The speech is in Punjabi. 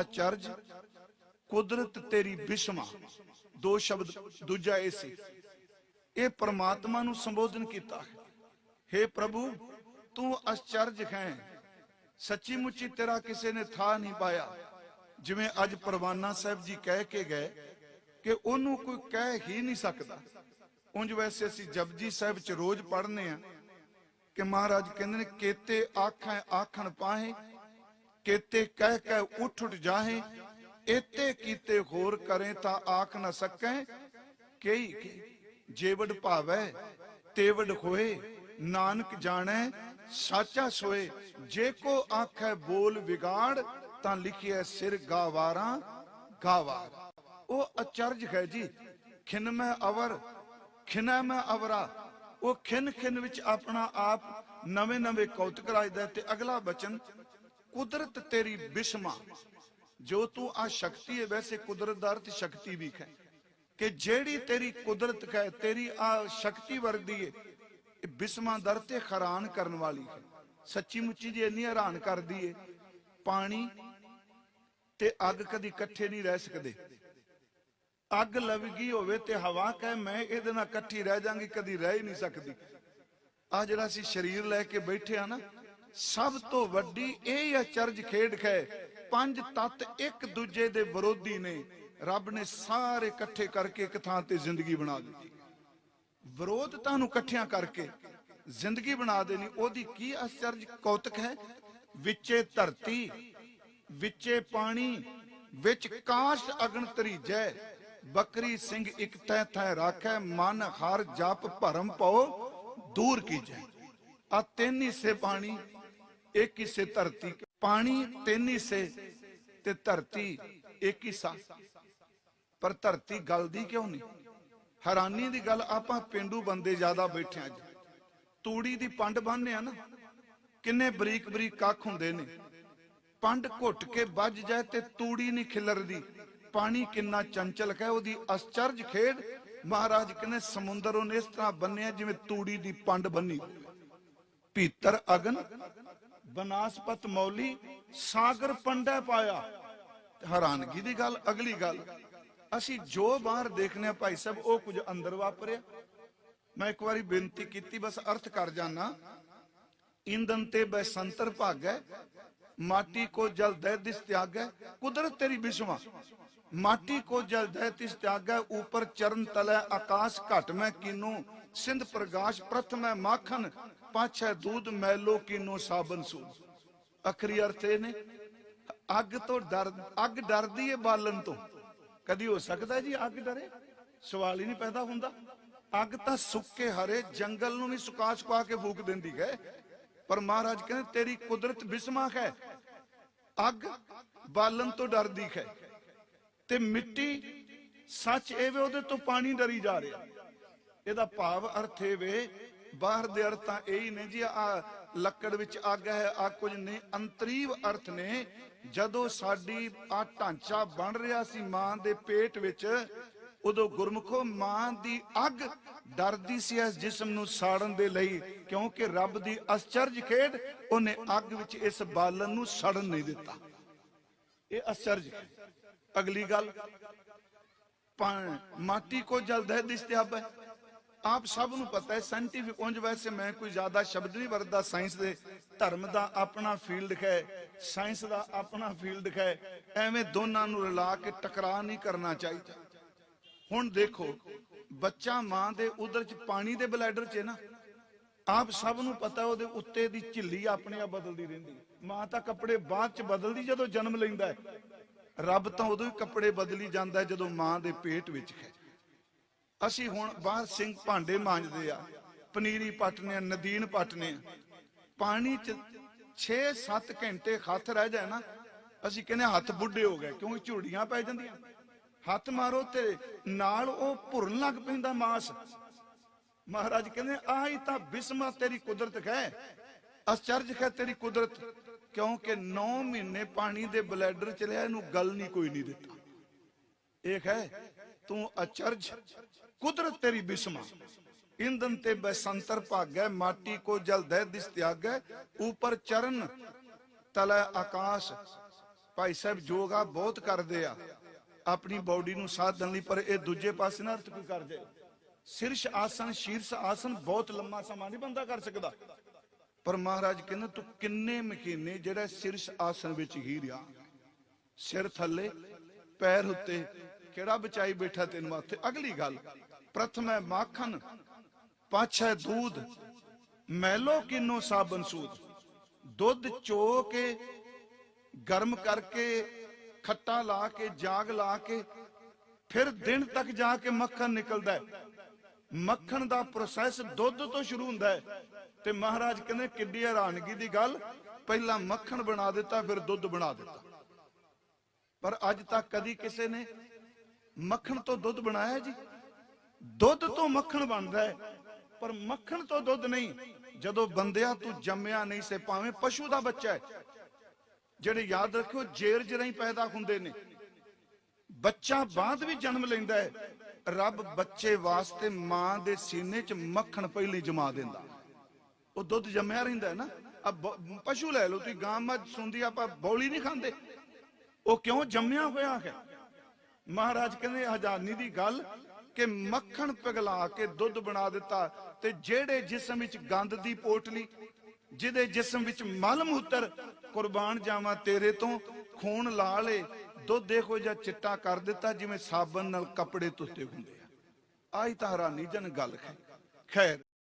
ਅਚਰਜ ਕੁਦਰਤ ਤੇਰੀ ਬਿਸ਼ਮਾ। ਦੋ ਸ਼ਬਦ, ਦੂਜਾ ਇਹ ਸੀ। ਇਹ ਪ੍ਰਮਾਤਮਾ ਨੂੰ ਸੰਬੋਧਨ ਕੀਤਾ। ਹੈ हे ਪ੍ਰਭੂ, ਤੂੰ ਅਚਰਜ ਹੈ। ਸੱਚੀ ਮੁੱਚੀ ਤੇਰਾ ਕਿਸੇ ਨੇ ਥਾ ਨਹੀਂ ਪਾਇਆ। ਜਿਵੇਂ ਅੱਜ ਪਰਵਾਨਾ ਸਾਹਿਬ ਜੀ ਕਹਿ ਕੇ ਗਏ ਕਿ ਉਹਨੂੰ ਕੋਈ ਕਹਿ ਹੀ ਨਹੀਂ ਸਕਦਾ। ਉਂਝ ਵੈਸੇ ਅਸੀਂ ਜਪਜੀ ਸਾਹਿਬ ਚ ਰੋਜ਼ ਪੜ੍ਹਨੇ ਆ ਕਿ ਮਹਾਰਾਜ ਕਹਿੰਦੇ ਨੇ, ਕੇਤੇ ਆਖਾਂ, ਆਖਣ ਪਾਹੇ ਕੇਤੇ ਕਹਿ ਕਹਿ ਉੱਠ ਉੱਠ ਜਾਹੇ ਏਤੇ ਕੀਤੇ ਹੋਰ ਕਰੇ ਤਾਂ ਆਖ ਨਾ ਸਕੈ ਕਈ ਜੇਵੜ ਭਾਵੈ, ਤੇਵੜ ਹੋਏ, ਨਾਨਕ ਜਾਣੈ, ਸਾਚਾ ਸੋਏ, ਜੇ ਕੋ ਆਖੈ ਬੋਲ ਵਿਗਾੜ, ਤਾਂ ਲਿਖਿਐ ਸਿਰ ਗਾਵਾਰਾਂ ਗਾਵਾਰ। ਉਹ ਅਚਰਜ ਹੈ ਜੀ, ਖਿਨ ਮੈਂ ਅਵਰ, ਖਿਨਾ ਮੈਂ ਅਵਰਾ। ਉਹ ਖਿਨ ਖਿਨ ਵਿੱਚ ਆਪਣਾ ਆਪ ਨਵੇਂ ਨਵੇਂ ਕੌਤਕ ਰਾਜਦਾ ਹੈ ਤੇ ਅਗਲਾ ਬਚਨ ਕੁਦਰਤ ਤੇਰੀ ਬਿਸ਼ਮਾ। ਜੋ ਤੂੰ ਆ ਸ਼ਕਤੀ ਹੈ, ਵੈਸੇ ਕੁਦਰਤ ਦਾ ਅਰਥ ਸ਼ਕਤੀ ਵੀ ਹੈ। ਕਿ ਜਿਹੜੀ ਤੇਰੀ ਕੁਦਰਤ ਹੈ, ਤੇਰੀ ਆ ਸ਼ਕਤੀ ਵਰਦੀ ਹੈ, ਇਹ ਬਿਸਮਾ ਦਰ ਤੇ ਹੈਰਾਨ ਕਰਨ ਵਾਲੀ ਹੈ। ਸੱਚੀ ਮੁੱਚੀ ਜੀ ਇੰਨੀ ਹੈਰਾਨ ਕਰਦੀ ਹੈ, ਪਾਣੀ ਤੇ ਅੱਗ ਕਦੀ ਇਕੱਠੇ ਨਹੀਂ ਰਹਿ ਸਕਦੇ। ਅੱਗ ਲਵਗੀ ਹੋਵੇ ਤੇ ਹਵਾ ਕਹੇ, ਮੈਂ ਇਹਦੇ ਨਾਲ ਇਕੱਠੀ ਰਹਿ ਜਾਾਂਗੀ, ਕਦੀ ਰਹਿ ਹੀ ਨਹੀਂ ਸਕਦੀ। ਆ ਜਿਹੜਾ ਅਸੀਂ ਸਰੀਰ ਲੈ ਕੇ ਬੈਠੇ ਆ ਨਾ ਸਭ ਤੋਂ ਵੱਡੀ ਇਹ ਅਚਰਜ ਖੇਡ ਹੈ ਪੰਜ ਤੱਤ ਇੱਕ ਦੂਜੇ ਦੇ ਵਿਰੋਧੀ ਨੇ। ਰੱਬ ਨੇ ਸਾਰੇ ਇਕੱਠੇ ਕਰਕੇ ਇੱਕ ਥਾਂ ਤੇ ਜ਼ਿੰਦਗੀ ਬਣਾ ਦਿੱਤੀ। ਵਿਰੋਧਤਾ ਨੂੰ ਇਕੱਠਿਆਂ ਕਰਕੇ, ਜ਼ਿੰਦਗੀ ਬਣਾ ਦੇਣੀ, ਉਹਦੀ ਕੀ ਅਚਰਜ ਕੌਤਕ ਹੈ? ਵਿੱਚੇ ਧਰਤੀ, ਵਿੱਚੇ ਪਾਣੀ, ਵਿੱਚ ਕਾਸ਼ ਅਗਨ ਤਰੀਜੈ ਬੱਕਰੀ ਸਿੰਘ ਇਕ ਤੈ ਥੈ ਰਾਖੈ, ਮਨ ਹਰ ਜਪ ਭਰਮ ਪਉ ਦੂਰ ਕੀਜੈ ਆ ਤਿੰਨ ਹਿੱਸੇ ਪਾਣੀ ਇੱਕ ਹਿੱਸੇ ਧਰਤੀ ਪਾਣੀ ਤਿੰਨ ਹਿੱਸੇ ਤੇ ਧਰਤੀ ਇੱਕ ਹਿੱਸਾ। ਪਰ ਧਰਤੀ ਗਲਦੀ ਕਿਉਂ ਨਹੀਂ? ਹੈਰਾਨੀ ਦੀ ਗੱਲ ਆਪਾਂ ਪਿੰਡੂ ਬੰਦੇ ਜ਼ਿਆਦਾ ਬੈਠੇ ਅੱਜ ਤੂੜੀ ਦੀ ਪੰਡ ਬੰਨ੍ਹਦੇ ਆ ਨਾ। ਕਿੰਨੇ ਬਰੀਕ ਬਰੀਕ ਕੱਖ ਹੁੰਦੇ ਨੇ। ਪੰਡ ਘੁੱਟ ਕੇ ਵੱਜ ਜਾਏ ਤੇ ਤੂੜੀ ਨਹੀਂ ਖਿਲਰਦੀ। ਪਾਣੀ ਕਿੰਨਾ ਚੰਚਲ ਹੈ, ਉਹਦੀ ਅਚਰਜ ਖੇਡ। ਮਹਾਰਾਜ ਕਹਿੰਦੇ ਸਮੁੰਦਰ ਉਹਨੇ ਇਸ ਤਰ੍ਹਾਂ ਬੰਨਿਆ ਜਿਵੇਂ ਤੂੜੀ ਦੀ ਪੰਡ ਬੰਨੀ। ਭੀਤਰ ਅਗਨ ਬਨਾਸਪਤ ਮੌਲੀ ਸਾਗਰ ਪੰਡਾ ਪਾਇਆ। ਹੈਰਾਨਗੀ ਦੀ ਗੱਲ, ਅਗਲੀ ਗੱਲ। ਅਸੀਂ ਜੋ ਬਾਹਰ ਦੇਖਨੇ ਭਾਈ ਸਾਹਿਬ, ਉਹ ਕੁਝ ਅੰਦਰ ਵਾਪਰਿਆ। ਮੈਂ ਇੱਕ ਵਾਰੀ ਬੇਨਤੀ ਕੀਤੀ, ਬਸ ਅਰਥ ਕਰ ਜਾਣਾ ਇੰਦਨ ਤੇ ਬੈਸੰਤਰ ਭਾਗੈ, ਮਾਟੀ ਕੋ ਜਲ ਦਹਿ ਦਿਸ ਤਿਆਗੈ, ਕੁਦਰਤ ਤੇਰੀ ਬਿਸ਼ਵਾ ਮਾਟੀ ਕੋ ਜਲ ਦੈ ਤਿਸ ਤਿਆਗੈ, ਉਪਰ ਚਰਨ ਤਲੈ, ਆਕਾਸ਼ ਘਟ ਮੈਂ ਕੀਨੂ, ਸਿੰਧ ਪ੍ਰਗਾਸ਼ ਪ੍ਰਥਮੈ ਮਾਖਨ ਪਾਛੈ ਦੂਧ ਮੈਲੋ ਕੀਨੋ ਸਾਬਨ ਸੂ। ਅਖਰੀ ਅਰਥ ਇਹ ਨੇ, ਅੱਗ ਤੋਂ ਡਰ, ਅੱਗ ਡਰਦੀ ਏ ਬਾਲਣ ਤੋਂ। ਕਦੀ ਹੋ ਸਕਦਾ ਜੀ ਅੱਗ ਡਰੇ? ਸਵਾਲ ਹੀ ਨਹੀਂ ਪੈਦਾ ਹੁੰਦਾ। ਅੱਗ ਤਾਂ ਸੁੱਕੇ ਹਰੇ ਜੰਗਲ ਨੂੰ ਵੀ ਸੁਕਾ ਸੁਕਾ ਕੇ ਫੂਕ ਦਿੰਦੀ ਹੈ। ਪਰ ਮਹਾਰਾਜ ਕਹਿੰਦੇ, ਤੇਰੀ ਕੁਦਰਤ ਬਿਸਮਾਖ ਹੈ। ਅੱਗ ਬਾਲਣ ਤੋਂ ਡਰਦੀ ਹੈ। ਤੇ ਮਿੱਟੀ ਸੱਚ ਇਹ ਵੇ ਉਹਦੇ ਤੋਂ ਪਾਣੀ ਡਰੀ ਜਾ ਰਿਹਾ। ਇਹਦਾ ਭਾਵ ਅਰਥ ਇਹ ਵੇ, ਬਾਹਰ ਦੇ ਅਰਥ ਤਾਂ ਨੇ ਜੀ ਆ ਲੱਕੜ ਵਿੱਚ ਅੱਗ ਹੈ ਆ ਕੁਝ ਨਹੀਂ, ਅੰਤਰੀਵ ਅਰਥ ਨੇ, ਜਦੋਂ ਸਾਡੀ ਆ ਢਾਂਚਾ ਬਣ ਰਿਹਾ ਸੀ ਮਾਂ ਦੇ ਪੇਟ ਵਿੱਚ, ਉਦੋਂ ਗੁਰਮੁਖੋ ਮਾਂ ਦੀ ਅੱਗ ਡਰਦੀ ਸੀ ਇਸ ਜਿਸਮ ਨੂੰ ਸਾੜਨ ਦੇ ਲਈ, ਕਿਉਂਕਿ ਰੱਬ ਦੀ ਅਚਰਜ ਖੇਡ, ਉਹਨੇ ਅੱਗ ਵਿੱਚ ਇਸ ਬਾਲਣ ਨੂੰ ਸੜਨ ਨਹੀਂ ਦਿੱਤਾ। ਇਹ ਅਚਰਜ ਹੈ। ਅਗਲੀ ਗੱਲ ਪਾ- ਮਾਟੀ ਕੋ ਜਲਦ ਹੈ ਆਪ ਸਭ ਨੂੰ ਪਤਾ ਹੈ ਸਾਇੰਟੀਫਿਕ ਉਂਝ ਵੈਸੇ ਮੈਂ ਕੋਈ ਜ਼ਿਆਦਾ ਸ਼ਬਦ ਨਹੀਂ ਵਰਤਦਾ ਸਾਇੰਸ ਦੇ ਧਰਮ ਦਾ ਆਪਣਾ ਫੀਲਡ ਹੈ ਸਾਇੰਸ ਦਾ ਆਪਣਾ ਫੀਲਡ ਹੈ, ਐਵੇਂ ਦੋਨਾਂ ਨੂੰ ਰਲਾ ਕੇ ਟਕਰਾਅ ਨਹੀਂ ਕਰਨਾ ਚਾਹੀਦਾ। ਹੁਣ ਦੇਖੋ, ਬੱਚਾ ਮਾਂ ਦੇ ਉਦਰ ਚ ਪਾਣੀ ਦੇ ਬਲੈਡਰ ਚ ਨਾ, ਆਪ ਸਭ ਨੂੰ ਪਤਾ ਉਹਦੇ ਉੱਤੇ ਦੀ ਝਿੱਲੀ ਆਪਣੇ ਆਪ ਬਦਲਦੀ ਰਹਿੰਦੀ ਮਾਂ ਤਾਂ ਕੱਪੜੇ ਬਾਅਦ ਚ ਬਦਲਦੀ ਜਦੋਂ ਜਨਮ ਲੈਂਦਾ ਹੈ। ਰੱਬ ਤਾਂ ਉਦੋਂ ਹੀ ਕੱਪੜੇ ਬਦਲੀ ਜਾਂਦਾ ਜਦੋਂ ਮਾਂ ਦੇ ਪੇਟ ਵਿੱਚ ਹੈ ਅਸੀਂ ਹੁਣ ਬਾਹਰ ਸਿੰਘ ਭਾਂਡੇ ਮਾਂਜਦੇ ਆ, ਪਨੀਰੀ ਪੱਟਨੇ ਆ, ਨਦੀਨ ਪੱਟਨੇ ਆ। ਪਾਣੀ ਚ 6-7 ਘੰਟੇ ਹੱਥ ਰਹਿ ਜਾਏ ਨਾ, ਅਸੀਂ ਕਹਿੰਦੇ ਹੱਥ ਬੁੱਢੇ ਹੋ ਗਏ, ਕਿਉਂਕਿ ਝੁਰੜੀਆਂ ਪੈ ਜਾਂਦੀਆਂ। ਹੱਥ ਮਾਰੋ ਤੇ ਨਾਲ ਉਹ ਭੁਰਨ ਲੱਗ ਪੈਂਦਾ ਮਾਸ। ਮਹਾਰਾਜ ਕਹਿੰਦੇ, ਆਹੀ ਤਾਂ ਬਿਸਮਾ ਤੇਰੀ ਕੁਦਰਤ ਹੈ ਅਚਰਜ ਹੈ ਤੇਰੀ ਕੁਦਰਤ। ਕਿਉਂਕਿ 9 ਮਹੀਨੇ ਪਾਣੀ ਦੇ ਬਲੈਡਰ ਚ ਇਹਨੂੰ ਗਲ ਨਹੀਂ ਕੋਈ ਨਹੀਂ ਦਿੱਤਾ। ਇੱਕ ਹੈ, ਤੂੰ ਅਚਰਜ, ਕੁਦਰਤ ਤੇਰੀ ਬਿਸਮਾ। ਇੰਦਨ ਤੇ ਬੈਸੰਤਰ ਭਾਗੈ, ਮਾਟੀ ਕੋ ਜਲ ਦੈ ਦਿਸ ਤਿਆਗੈ, ਉਪਰ ਚਰਨ ਤਲੈ ਆਕਾਸ਼। ਭਾਈ ਸਾਹਿਬ, ਯੋਗਾ ਬਹੁਤ ਕਰਦੇ ਆ। ਆਪਣੀ ਬਾਡੀ ਨੂੰ ਸਾਧਨ ਲਈ, ਪਰ ਇਹ ਦੂਜੇ ਪਾਸੇ ਨਾ ਅਰਥ ਕੋਈ ਕਰ ਸਿਰਸ਼ ਆਸਨ, ਸ਼ੀਰਸ਼ ਆਸਨ ਬਹੁਤ ਲੰਮਾ ਸਮਾਂ ਨਹੀਂ ਬੰਦਾ ਕਰ ਸਕਦਾ। ਪਰ ਮਹਾਰਾਜ ਕਹਿੰਦੇ, ਤੂੰ ਕਿੰਨੇ ਮਹੀਨੇ ਜਿਹੜਾ ਸਿਰਸ਼ ਆਸਨ ਵਿੱਚ ਹੀ ਰਿਹਾ? ਸਿਰ ਥੱਲੇ, ਪੈਰ ਉੱਤੇ, ਕਿਹੜਾ ਬਚਾਈ ਬੈਠਾ ਤੈਨੂੰ ਉੱਥੇ? ਅਗਲੀ ਗੱਲ, ਪ੍ਰਥਮ ਹੈ ਪਾਛੈ ਦੂਧ, ਮੈਲੋ ਕਿਨੋ ਸਾਬਨ ਸੂਦ? ਦੁੱਧ ਚੋ ਕੇ, ਗਰਮ ਕਰਕੇ, ਖੱਟਾ ਲਾ ਕੇ, ਜਾਗ ਲਾ ਕੇ, ਫਿਰ ਦਿਨ ਤੱਕ ਜਾ ਕੇ ਮੱਖਣ ਨਿਕਲਦਾ ਹੈ। ਮੱਖਣ ਦਾ ਪ੍ਰੋਸੈਸ ਦੁੱਧ ਤੋਂ ਸ਼ੁਰੂ ਹੁੰਦਾ ਹੈ। ਤੇ ਮਹਾਰਾਜ ਕਹਿੰਦੇ, ਕਿੱਡੀ ਹੈਰਾਨਗੀ ਦੀ ਗੱਲ, ਪਹਿਲਾਂ ਮੱਖਣ ਬਣਾ ਦਿੱਤਾ, ਫਿਰ ਦੁੱਧ ਬਣਾ ਦਿੱਤਾ। ਪਰ ਅੱਜ ਤੱਕ ਕਦੀ ਕਿਸੇ ਨੇ ਮੱਖਣ ਤੋਂ ਦੁੱਧ ਬਣਾਇਆ ਜੀ? ਦੁੱਧ ਤੋਂ ਮੱਖਣ ਬਣਦਾ ਹੈ, ਪਰ ਮੱਖਣ ਤੋਂ ਦੁੱਧ ਨਹੀਂ। ਜਦੋਂ ਬੰਦਿਆ ਤੂੰ ਜੰਮਿਆ ਨਹੀਂ ਸੇ, ਭਾਵੇਂ ਪਸ਼ੂ ਦਾ ਬੱਚਾ ਹੈ, ਜਿਹੜੇ ਯਾਦ ਰੱਖਿਓ ਜੇਰ ਜਰਾਈ ਪੈਦਾ ਹੁੰਦੇ ਨੇ। ਬੱਚਾ ਬਾਅਦ ਵੀ ਜਨਮ ਲੈਂਦਾ ਹੈ ਰੱਬ ਬੱਚੇ ਵਾਸਤੇ ਮਾਂ ਦੇ ਸੀਨੇ 'ਚ ਮੱਖਣ ਪਹਿਲੀ ਜਮਾ ਦਿੰਦਾ। ਉਹ ਦੁੱਧ ਜੰਮਿਆ ਰਹਿੰਦਾ ਨਾ। ਆ ਪਸ਼ੂ ਲੈ ਲਓ, ਤੁਸੀਂ ਗਾਂ ਮੱਝ ਸੁੰਦੀ, ਆਪਾਂ ਬੌਲੀ ਨਹੀਂ ਖਾਂਦੇ। ਉਹ ਕਿਉਂ ਜੰਮਿਆ ਹੋਇਆ ਹੈ? ਮਹਾਰਾਜ ਕਹਿੰਦੇ, ਹਜ਼ਾਨੀ ਦੀ ਗੱਲ ਕਿ ਮੱਖਣ ਪਿਘਲਾ ਕੇ ਦੁੱਧ ਬਣਾ ਦਿੱਤਾ ਤੇ ਜਿਹੜੇ ਜਿਸਮ ਵਿੱਚ ਗੰਦ ਦੀ ਪੋਟਲੀ ਜਿਹਦੇ ਜਿਸਮ ਵਿੱਚ ਮਲ ਮੂਤਰ ਕੁਰਬਾਨ ਜਾਵਾਂ ਤੇਰੇ ਤੋਂ, ਖੂਨ ਲਾ ਲੇ ਦੁੱਧ ਦੇਖੋ ਜਾਂ ਚਿੱਟਾ ਕਰ ਦਿੱਤਾ ਜਿਵੇਂ ਸਾਬਣ ਨਾਲ ਕੱਪੜੇ ਧੋਤੇ ਹੁੰਦੇ ਆ। ਆਈ ਤਾਂ ਹੈਰਾਨੀ ਗੱਲ ਹੈ। ਖੈਰ।